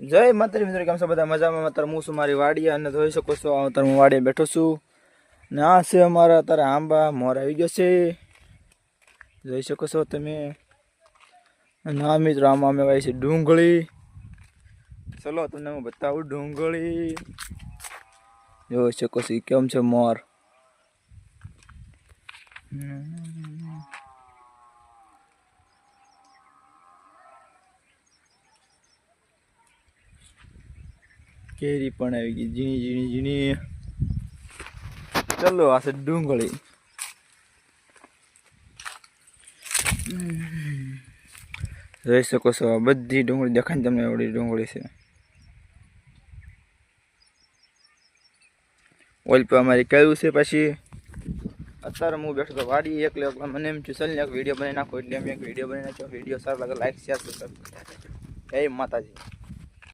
જય માતાજી મિત્રો, કેમ છો બધા? મજામાં? અત્યારે હું છું મારી વાડી અને જોઈ શકો છો, અત્યારે હું વાડીએ બેઠો છું. ને આ છે અમારા અત્યારે આંબા, મોર આવી ગયો છે. જોઈ શકો છો તમે? ના મિત્રો, આમાં અમે વાય છે ડુંગળી. ચલો, તમને હું બતાવું ડુંગળી. જોઈ શકો છો કેમ છે મોર? કેરી પણ આવી ગઈ, ઝીણી ઝીણી ઝીણી. ચલો, આ છે ડુંગળી. જોઈ શકો છો બધી ડુંગળી દેખાય તમને એવડી ડુંગળી છે. ઓઇલ પર અમારી કયું છે પછી. અત્યારે હું બેઠો તો વાડી એકલે એકલો, મને એમ ચાલ ને એક વીડિયો બનાવી નાખો. એટલે એમ એક વીડિયો બનાવી નાખ્યો. વીડિયો સારો લાગે લાઈક શેર સબસ્ક્રાઈબ જય માતાજી.